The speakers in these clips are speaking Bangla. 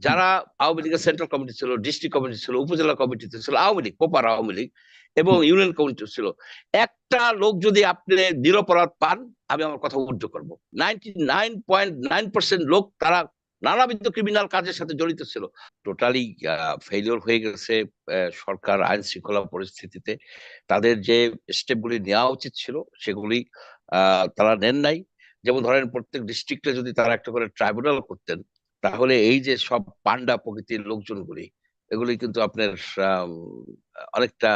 যারা আওয়ামী লীগের সেন্ট্রাল কমিটি ছিল ডিস্ট্রিক্ট কমিটি ছিল উপজেলা কমিটিতে ছিল আওয়ামী লীগ পোপার আওয়ামী লীগ এবং ইউনিয়ন কমিটি ছিল। একটা লোক যদি আপনি নিরপরাধ পান আমি আমার কথা উদ্ধ করব। Ninety nine point nine percent লোক তারা নানাবিধ ক্রিমিনাল কাজের সাথে জড়িত ছিল। টোটালি ফেলিওর হয়ে গেছে সরকার আইন শৃঙ্খলা পরিস্থিতিতে। তাদের যে স্টেপগুলি নেওয়া উচিত ছিল সেগুলি আহ, তারা নেন নাই। যেমন ধরেন প্রত্যেক ডিস্ট্রিক্টে যদি তারা একটা করে ট্রাইব্যুনাল করতেন তাহলে এই যে সব পান্ডা প্রকৃতির লোকজনগুলি, এগুলি কিন্তু আপনার অনেকটা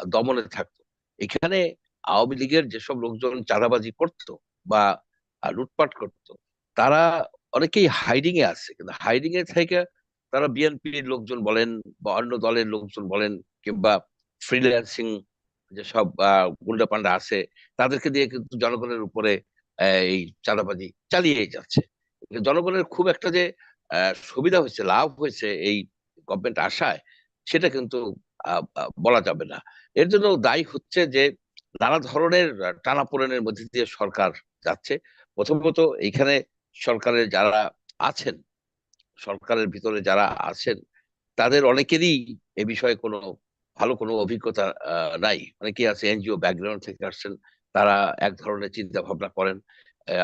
দমনে থাকতো। এখানে আওয়ামী লীগের যেসব লোকজন চাঁদাবাজি করতো বা লুটপাট করতো, তারা অনেকেই হাইডিং এ আছে। কিন্তু হাইডিং এ থেকে তারা বিএনপির লোকজন বলেন বা অন্য দলের লোকজন বলেন কিংবা ফ্রিল্যান্সিং যেসব গুন্ডা পান্ডা আছে, তাদেরকে দিয়ে কিন্তু জনগণের উপরে এই চাঁদাবাজি চালিয়ে যাচ্ছে। জনগণের খুব একটা যে সুবিধা হয়েছে, লাভ হয়েছে এই গভর্নমেন্ট আসায় সেটা কিন্তু বলা যাবে না। এর জন্য দায়ী হচ্ছে যে নানা ধরনের টানাপোড়েনের মধ্যে দিয়ে সরকার যাচ্ছে। প্রথমত এইখানে সরকারের যারা আছেন, সরকারের ভিতরে যারা আছেন, তাদের অনেকেরই এ বিষয়ে কোনো ভালো কোনো অভিজ্ঞতা নাই। অনেকেই আছে এনজিও ব্যাকগ্রাউন্ড থেকে আসছেন, তারা এক ধরনের চিন্তা ভাবনা করেন।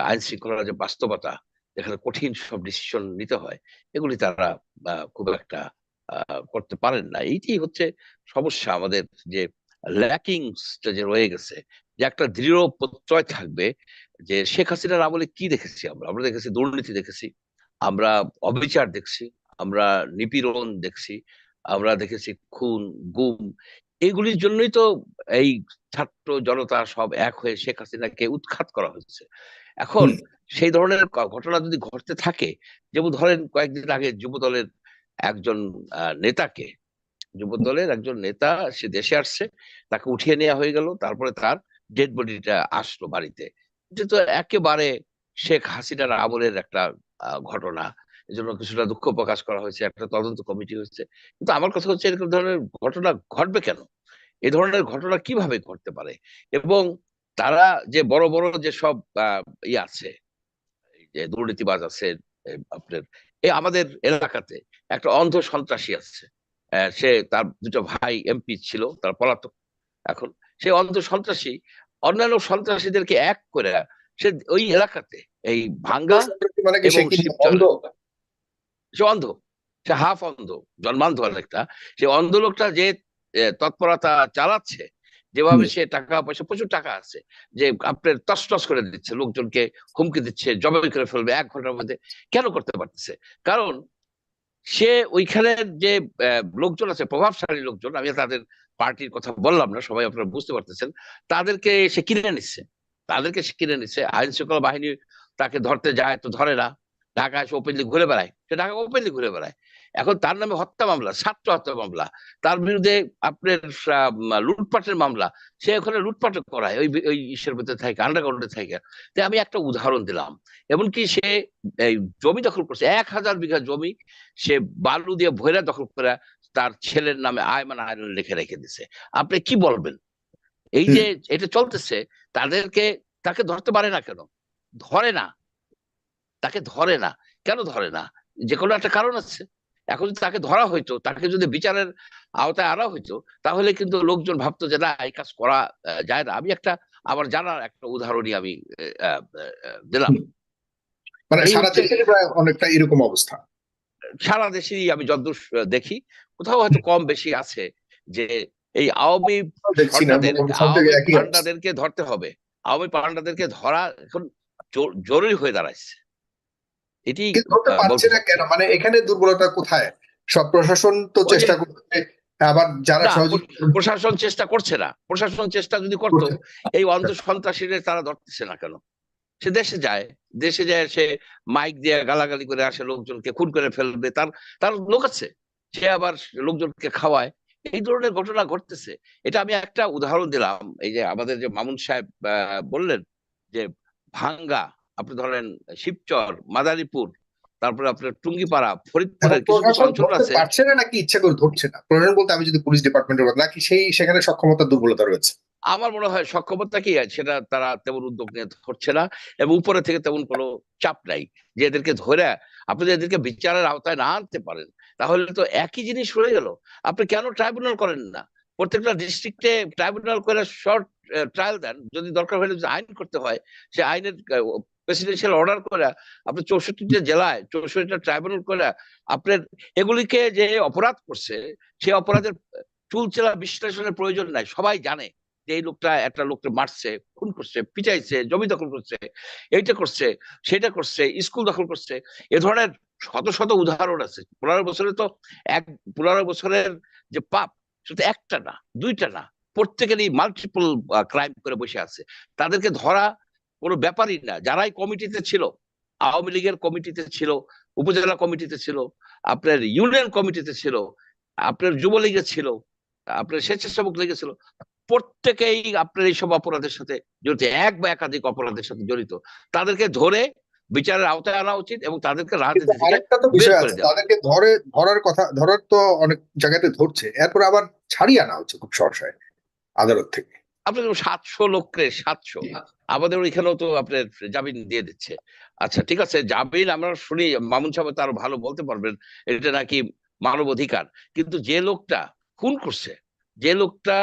আইন শৃঙ্খলার যে বাস্তবতা যেখানে কঠিন সব ডিসিশন নিতে হয়, এগুলি তারা খুব একটা করতে পারেন না। এইটি হচ্ছে সমস্যা আমাদের যে ল্যাকিংসটা যে রয়ে গেছে, যে একটা দৃঢ় প্রত্যয় থাকবে যে শেখ হাসিনার আমলে কি দেখেছি আমরা? আমরা দেখেছি দুর্নীতি দেখেছি, আমরা অবিচার দেখছি, আমরা নিপীড়ন দেখছি, আমরা দেখেছি খুন, গুম। এগুলির জন্যই তো এই ছাত্র জনতা সব এক হয়ে শেখ হাসিনাকে উৎখাত করা হচ্ছে এখন সেই ধরনের ঘটনা যদি ঘটতে থাকে যেমন ধরেন কয়েকদিন আগে যুবদলের একজন নেতাকে যুবদলের একজন নেতা সে দেশে আসছে তাকে উঠিয়ে নেওয়া হয়ে গেল তারপরে তার ডেড বডিটা আসলো বাড়িতে। এটা তো একেবারে শেখ হাসিনার আমলের একটা আহ, ঘটনা। এজন্য কিছুটা দুঃখ প্রকাশ করা হয়েছে একটা তদন্ত কমিটি হচ্ছে কিন্তু আমার কথা হচ্ছে এরকম ধরনের ঘটনা ঘটবে কেন? এ ধরনের ঘটনা কীভাবে ঘটতে পারে? এবং তারা যে বড় বড় যে সব ইয়ে আছে যে দুর্নীতিবাজ আছে আপনার এই আমাদের এলাকাতে একটা অন্ধ সন্ত্রাসী আছে সে তার দুটো ভাই এমপি ছিল তার পলাতক এখন সেই অন্ধ সন্ত্রাসী অন্যান্য সন্ত্রাসীদেরকে এক করে সে ওই এলাকাতে এই ভাঙ্গা মানে সে। অন্ধ? সে হাফ অন্ধ জন্মান্ধ অনেকটা সে অন্ধ লোকটা যে তৎপরতা চালাচ্ছে যেভাবে সে টাকা পয়সা প্রচুর টাকা আছে যে আপনার তস টস করে দিচ্ছে লোকজনকে হুমকি দিচ্ছে জবাই করে ফেলবে এক ঘণ্টার মধ্যে কেন করতে পারতেছে? কারণ সে ওইখানের যে আহ, লোকজন আছে প্রভাবশালী লোকজন আমি তাদের পার্টির কথা বললাম না সবাই আপনারা বুঝতে পারতেছেন তাদেরকে সে কিনে নিচ্ছে। তাদেরকে সে কিনে নিচ্ছে আইন শৃঙ্খলা বাহিনী তাকে ধরতে যায় তো ধরে না। ঢাকা এসে ওপেনলি ঘুরে বেড়ায়। সে ঢাকা ওপেনলি ঘুরে বেড়ায়। এখন তার নামে হত্যা মামলা ছাত্র হত্যা মামলা তার বিরুদ্ধে আপনার লুটপাটের মামলা সে ওখানে লুটপাট করায় ওই ওই ইসের ভিতরে থাকে আন্ডারগ্রাউন্ডে থাকে। তো আমি একটা উদাহরণ দিলাম। এমনকি সে এই জমি দখল করছে এক হাজার বিঘা জমি সে বালু দিয়ে ভৈরা দখল করে তার ছেলের নামে আয়মান আয়রন লিখে রেখে দিছে। আপনি কি বলবেন? এই যে এটা চলতেছে তাদেরকে তাকে ধরতে পারে না কেন? ধরে না। তাকে ধরে না। কেন ধরে না? যে কোনো একটা কারণ আছে। এখন যদি তাকে ধরা হইতো তাকে যদি বিচারের আওতায় আনা হইতো তাহলে কিন্তু লোকজন ভাবতো যে না এই কাজ করা যায় না। আমি একটা আমার জানার একটা উদাহরণই আমি দিলাম। মানে সারা প্রায় অনেকটা এরকম অবস্থা। সারা দেশেই আমি যতদূর দেখি। কোথাও হয়তো কম বেশি আছে যে এই আওয়ামী। পান্ডাদেরকে ধরতে হবে। আওয়ামী পান্ডাদেরকে ধরা এখন জরুরি হয়ে দাঁড়াচ্ছে এটি ধরতে পারছে না কেন? মানে এখানে দুর্বলতা কোথায়? সব প্রশাসন তো চেষ্টা করছে আবার যারা প্রশাসন চেষ্টা করছে না। প্রশাসন চেষ্টা যদি করতো এই অন্ধ সন্ত্রাসীদের তারা ধরতেছে না কেন? সে দেশে যায় দেশে যায় সে মাইক দিয়ে গালাগালি করে আসে লোকজনকে খুন করে ফেলবে তার তার লোক আছে। সে আবার লোকজনকে খাওয়ায়। এই ধরনের ঘটনা ঘটতেছে। এটা আমি একটা উদাহরণ দিলাম। এই যে আমাদের যে মামুন সাহেব আহ, বললেন যে ভাঙ্গা আপনি ধরেন শিবচর মাদারীপুর তারপরে আপনার টুঙ্গিপাড়া ফরিদপুরের কিছু কিছু অঞ্চল আছে। পারছে না নাকি ইচ্ছা করে ধরছে না? প্রশাসন বলতে আমি যদি পুলিশ ডিপার্টমেন্টের কথা নাকি সেই সেখানে সক্ষমতা দুর্বলতা রয়েছে? আমার মনে হয় সক্ষমতা কি সেটা তারা তেমন উদ্যোগ নিয়ে ধরছে না এবং উপরে থেকে তেমন কোনো চাপ নাই যে এদেরকে ধরে আপনি যদি এদেরকে বিচারের আওতায় না আনতে পারেন তাহলে তো একই জিনিস হয়ে গেল। আপনি কেন ট্রাইব্যুনাল করেন না? প্রত্যেকটা ডিস্ট্রিক্টে ট্রাইব্যুনাল করে শর্ট ট্রায়াল দেন। যদি দরকার হলে যদি আইন করতে হয় সে আইনের প্রেসিডেন্সিয়াল অর্ডার করে আপনি চৌষট্টিটা জেলায় চৌষট্টিটা ট্রাইব্যুনাল করে আপনার এগুলিকে যে অপরাধ করছে, সে অপরাধের চুলচেলা বিশ্লেষণের প্রয়োজন নাই। সবাই জানে যে এই লোকটা একটা লোককে মারছে, খুন করছে, পিটাইছে, জমি দখল করছে, এইটা করছে, সেটা করছে, স্কুল দখল করছে। এ ধরনের শত শত উদাহরণ আছে। পনেরো বছরে তো এক, পনেরো বছরের যে পাপ সেটা একটা না, দুইটা না, প্রত্যেকেরই মাল্টিপল ক্রাইম করে বসে আছে। তাদেরকে ধরা কোনো ব্যাপারই না। যারাই কমিটিতে ছিল আওয়ামী লীগের কমিটিতে ছিল উপজেলা কমিটিতে ছিল আপনার ইউনিয়ন কমিটিতে ছিল আপনার যুবলীগে ছিল আপনার স্বেচ্ছাসেবক লীগে ছিল প্রত্যেকেই আপনার এইসব অপরাধের সাথে জড়িত এক বা একাধিক অপরাধের সাথে জড়িত। তাদেরকে ধরে বিচারের আওতায় আনা উচিত এবং তাদেরকে রাজনীতি আরেকটা তো বিষয় আছে তাদেরকে ধরে ধরার কথা ধরার তো অনেক জায়গাতে ধরছে এরপর আবার ছাড়িয়ে আনা হচ্ছে খুব সহসায় আদালত থেকে। আপনার সাতশো লোককে সাতশো। আমাদের ওইখানেও তো আপনার জামিন দিয়ে দিচ্ছে। আচ্ছা ঠিক আছে জামিন আমরা শুনি মামুন সাহেব তো আরও ভালো বলতে পারবেন এটা নাকি মানব অধিকার। কিন্তু যে লোকটা খুন করছে যে লোকটা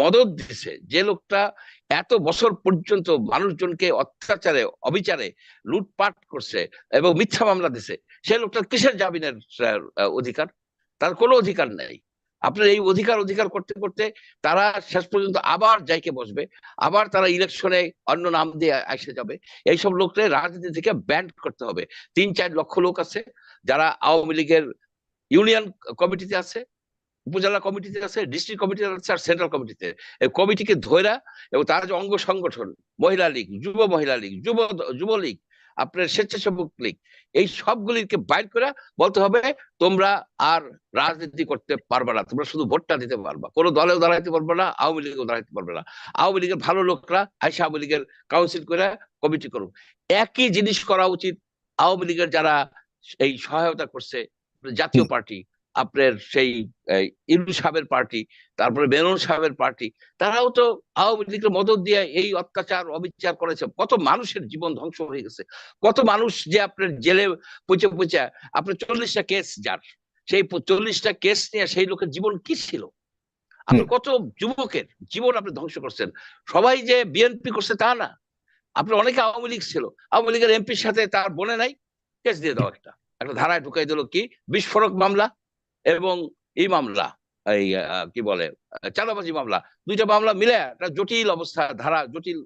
মদত দিছে যে লোকটা এত বছর পর্যন্ত মানুষজনকে অত্যাচারে অবিচারে লুটপাট করছে এবং মিথ্যা মামলা দিছে সে লোকটা কিসের জামিনের অধিকার? তার কোনো অধিকার নেই। আপনার এই অধিকার অধিকার করতে করতে তারা শেষ পর্যন্ত আবার যাইকে বসবে, আবার তারা ইলেকশনে অন্য নাম দিয়ে এসে যাবে। এইসব লোকদের রাজনীতি থেকে ব্যান্ড করতে হবে। তিন, চার লক্ষ লোক আছে যারা আওয়ামী লীগের ইউনিয়ন কমিটিতে আছে, উপজেলা কমিটিতে আছে, ডিস্ট্রিক্ট কমিটিতে আছে আর সেন্ট্রাল কমিটিতে। এই কমিটিকে ধৈরা এবং তারা যে অঙ্গ সংগঠন, মহিলা লীগ, যুব মহিলা লীগ, যুব যুবলীগ আপনার স্বেচ্ছাসেবক লীগ। এই সবগুলিকে বাইর করে বলতে হবে তোমরা আর রাজনীতি করতে পারবে না তোমরা শুধু ভোটটা দিতে পারবা। কোনো দলেও দাঁড়াইতে পারবে না আওয়ামী লীগেও দাঁড়াইতে পারবে না। আওয়ামী লীগের ভালো লোকরা আইসা আওয়ামী লীগের কাউন্সিল করে কমিটি করুক। একই জিনিস করা উচিত আওয়ামী লীগের যারা এই সহায়তা করছে জাতীয় পার্টি আপনার সেই ইনু সাহেবের পার্টি তারপরে মেনন সাহেবের পার্টি তারাও তো আওয়ামী লীগের মদত দিয়ে এই অত্যাচার অবিচার করেছে। কত মানুষের জীবন ধ্বংস হয়ে গেছে। কত মানুষ যে আপনার জেলে পচে পচে আপনার চল্লিশটা কেস যার। সেই চল্লিশটা কেস নিয়ে সেই লোকের জীবন কি ছিল? আপনার কত যুবকের জীবন আপনি ধ্বংস করছেন। সবাই যে বিএনপি করছে তা না। আপনার অনেকে আওয়ামী লীগ ছিল। আওয়ামী লীগের এমপির সাথে তার বনে নাই। কেস দিয়ে দাও একটা। একটা ধারায় ঢুকাই দিল কি? বিস্ফোরক মামলা। এবং এই মামলা, এই কি বলে, চাঁদাবাজি মামলা, দুইটা মামলা মিলে একটা জটিল অবস্থা, ধারা জটিল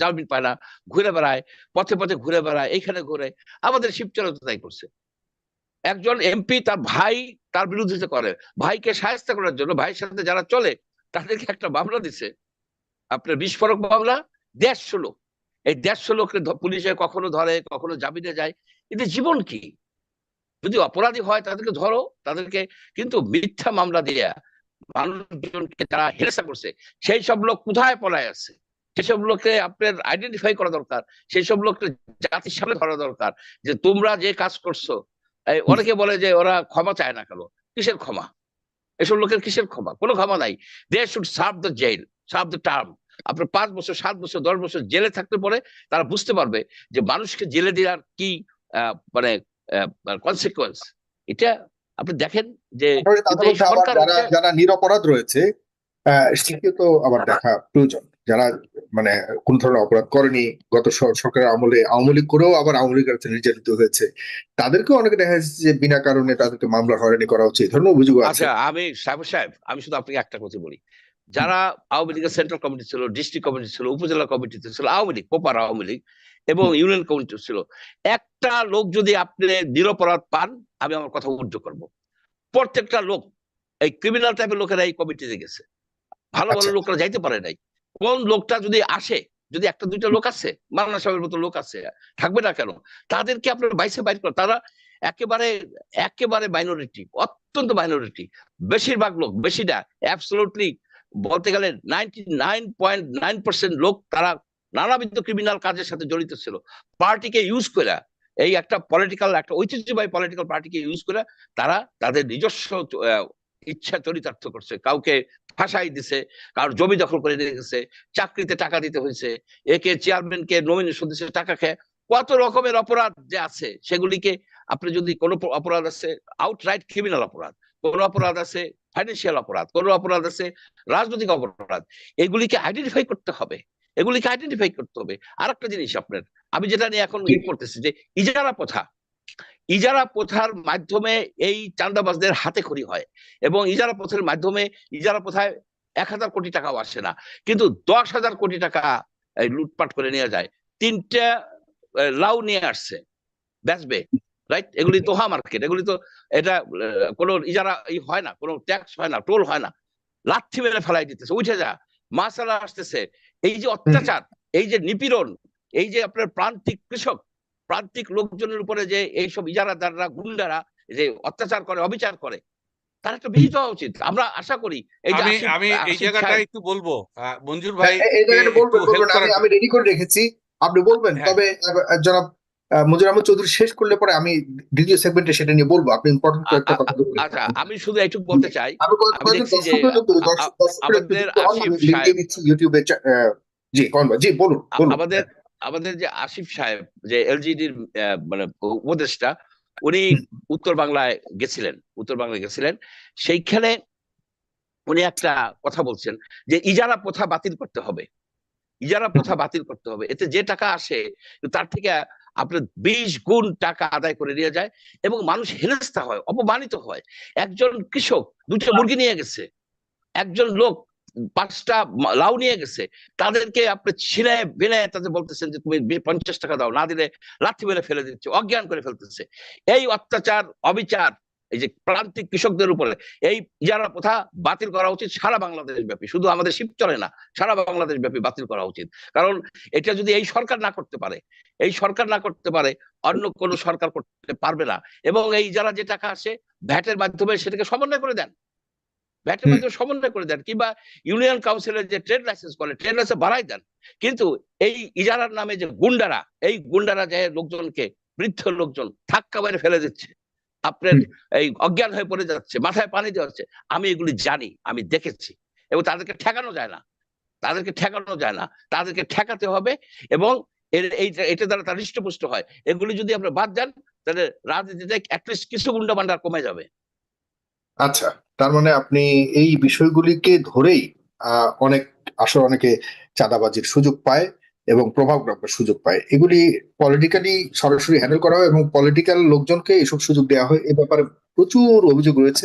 জামিন পায় না, ঘুরে বেড়ায়, পথে পথে ঘুরে বেড়ায়, এইখানে ঘুরে, আমাদের শিবচরণ তো তাই করছে। একজন এমপি তার ভাই তার বিরোধিতা করে, ভাইকে সাহায্য করার জন্য, ভাইয়ের সাথে যারা চলে, তাদেরকে একটা মামলা দিছে। আপনার বিস্ফোরক মামলা, দেড়শো লোক। এই দেড়শো লোককে পুলিশে কখনো ধরে, কখনো জামিনে যায়। এদের জীবন কি? যদি অপরাধী হয় তাদেরকে ধরো, তাদেরকে কিন্তু মিথ্যা মামলা দিয়ে মানুষজনকে তারা হেরেসা করছে। সেই সব লোক কোথায় পলায় আছে সেসব লোককে আপনার আইডেন্টিফাই করা দরকার। সেই সব লোককে জাতির সামনে ধরা দরকার যে তোমরা যে কাজ করছ। অনেকে বলে যে ওরা ক্ষমা চায় না কেন? কিসের ক্ষমা? এসব লোকের কিসের ক্ষমা? কোনো ক্ষমা নাই। They should serve the jail serve the term আপনার পাঁচ বছর, সাত বছর, দশ বছর জেলে থাকতে পরে তারা বুঝতে পারবে যে মানুষকে জেলে দেওয়ার কি মানে কনসিকুয়েন্স এটা আপনি দেখেন যে যারা নিরপরাধ রয়েছে আহ, তো আবার দেখা প্রয়োজন। যারা মানে কোন ধরনের অপরাধ করেনি গত সরকারের আমলে আওয়ামী লীগ করেও আবার আওয়ামী লীগের কাছে নির্যাতিত হয়েছে। তাদেরকেও অনেকে দেখা যাচ্ছে যে বিনা কারণে তাদেরকে মামলা হয়রানি করা এই ধরনের অভিযোগ আছে। আচ্ছা আমি সাহেব সাহেব আমি শুধু আপনাকে একটা কথা বলি। যারা আওয়ামী লীগের সেন্ট্রাল কমিটি ছিল ডিস্ট্রিক্ট কমিটি ছিল উপজেলা কমিটিতে ছিল আওয়ামী লীগ পোপার আওয়ামী লীগ এবং ইউনিয়ন কমিটি ছিল। একটা লোক যদি আপনি নিরপরাধ পান আমি আমার কথা উদ্ধ করব। প্রত্যেকটা লোক এই ক্রিমিনাল টাইপের লোকেরা এই কমিটিতে গেছে। ভালো ভালো আচ্ছা। লোকরা যাইতে পারে নাই। কোন লোকটা যদি আসে যদি একটা দুইটা লোক আছে মাওলানা সাহেবের মতো লোক আছে থাকবে না কেন? তাদেরকে আপনার বাইসে বাইর করে তারা একেবারে একেবারে মাইনরিটি অত্যন্ত মাইনরিটি বেশিরভাগ লোক বেশিটা অ্যাবসলুটলি বলতে গেলে ninety nine point nine percent লোক তারা নানাবিধ ক্রিমিনাল কাজের সাথে জড়িত ছিল। পার্টিকে ইউজ করে, এই একটা পলিটিক্যাল একটা ঐতিহ্যবাহী পলিটিক্যাল পার্টিকে ইউজ করে তারা তাদের নিজস্ব ইচ্ছা চরিতার্থ করছে। কাউকে ফাঁসাই দিছে, কারোর জমি দখল করে নিয়ে গেছে, চাকরিতে টাকা দিতে হয়েছে, একে চেয়ারম্যানকে নমিনেশন দিচ্ছে টাকা খেয়ে কত রকমের অপরাধ যে আছে, সেগুলিকে আপনি যদি কোনো অপরাধ আছে আউটরাইট ক্রিমিনাল অপরাধ, কোনো অপরাধ আছে ফাইন্যান্সিয়াল অপরাধ, কোনো অপরাধ আছে, রাজনৈতিক অপরাধ, এগুলিকে আইডেন্টিফাই করতে হবে। এগুলিকে আইডেন্টিফাই করতে হবে। আর একটা জিনিস আপনার আমি যেটা নিয়ে এখন ই করতেছি যে ইজারা প্রথা। ইজারা প্রথার মাধ্যমে এই চান্দাবাজদের হাতে খড়ি হয় এবং ইজারা প্রথার মাধ্যমে ইজারা প্রথায় এক হাজার কোটি টাকাও আসে না। কিন্তু দশ হাজার কোটি টাকা লুটপাট করে নিয়ে যায়। তিনটা লাউ নিয়ে আসছে। বেচবে রাইট? এগুলি তোহা মার্কেট এগুলি তো এটা কোনো ইজারা হয় না কোনো ট্যাক্স হয় না টোল হয় না। লাথি মেরে ফেলাই দিতেছে উঠে যা। মাসালা আসতেছে এই যে অত্যাচার এই যে নিপীড়ন এই যে আপনার প্রান্তিক কৃষক প্রান্তিক লোকজনের উপরে যে এইসব ইজারাদাররা গুন্ডারা যে অত্যাচার করে অবিচার করে তার একটা বিহিত হওয়া উচিত। আমরা আশা করি এই যে আমি এই জায়গাটা একটু বলব। মঞ্জুর ভাই হ্যাঁ, এই জায়গাটা আমি রেডি করে রেখেছি। আপনি বলবেন হ্যাঁ। তবে জনাব আহ, মঞ্জুর আহমদ চৌধুরী শেষ করলে পরে আমি দ্বিতীয় সেগমেন্টে সেটা নিয়ে বলব। আপনি ইম্পর্টেন্ট কয়েকটা কথা বলবেন। আচ্ছা আমি শুধু এইটুকু বলতে চাই। একটু আমাদের ইউটিউবে জি কন জি বলুন আমাদের আমাদের যে আসিফ সাহেব যে এলজিডির মানে উপদেষ্টা উনি উত্তর বাংলায় গেছিলেন উত্তর বাংলায় গেছিলেন। সেইখানে উনি একটা কথা বলছেন যে ইজারা প্রথা বাতিল করতে হবে। ইজারা প্রথা বাতিল করতে হবে। এতে যে টাকা আসে তার থেকে আপনার বিশ গুণ টাকা আদায় করে নিয়ে যায় এবং মানুষ হেনস্থা হয়, অপমানিত হয়। একজন কৃষক দুটো মুরগি নিয়ে গেছে, একজন লোক পাঁচটা লাউ নিয়ে গেছে, তাদেরকে আপনি ছিঁড়ে বেলে তাদের বলতেছেন যে, তুমি পঞ্চাশ টাকা দাও, না দিলে লাথি মেরে ফেলে দিচ্ছে, অজ্ঞান করে ফেলতেছে। এই অত্যাচার, অবিচার এই যে প্রান্তিক কৃষকদের উপরে এই যারা প্রথা বাতিল করা উচিত সারা বাংলাদেশ ব্যাপী শুধু আমাদের শিবচরে না সারা বাংলাদেশ ব্যাপী বাতিল করা উচিত। কারণ এটা যদি এই সরকার না করতে পারে এই সরকার না করতে পারে অন্য কোনো সরকার করতে পারবে না। এবং এই যারা যে টাকা আসে ভ্যাটের মাধ্যমে সেটাকে সমন্বয় করে দেন। ভ্যাটের মাধ্যমে সমন্বয় করে দেন কিংবা ইউনিয়ন কাউন্সিলের যে ট্রেড লাইসেন্স করে ট্রেড লাইসেন্স বাড়াই দেন। কিন্তু এই ইজারার নামে যে গুন্ডারা এই গুন্ডারা যে লোকজনকে বৃদ্ধ লোকজন ধাক্কা মেরে ফেলে দিচ্ছে আপনার এই অজ্ঞান হয়ে পড়ে যাচ্ছে মাথায় পানি দেওয়া হচ্ছে আমি এগুলি জানি আমি দেখেছি এবং তাদেরকে ঠেকানো যায় না তাদেরকে ঠেকানো যায় না তাদেরকে ঠেকাতে হবে এবং এর- এই এটা দ্বারা তার হৃষ্টপুষ্ট হয়। এগুলি যদি আমরা বাদ দেন তাহলে রাজনীতিতে অ্যাটলিস্ট কিছু গুন্ডা বান্ডার কমে যাবে। আচ্ছা তার মানে আপনি এই বিষয়গুলিকে ধরেই আহ, অনেক আসলে অনেকে চাঁদাবাজির সুযোগ পায় এবং প্রভাব রাখার সুযোগ পায়। এগুলি পলিটিক্যালি সরাসরি হ্যান্ডেল করা হয় এবং পলিটিক্যাল লোকজনকে এসব সুযোগ দেওয়া হয়। এ ব্যাপারে প্রচুর অভিযোগ রয়েছে।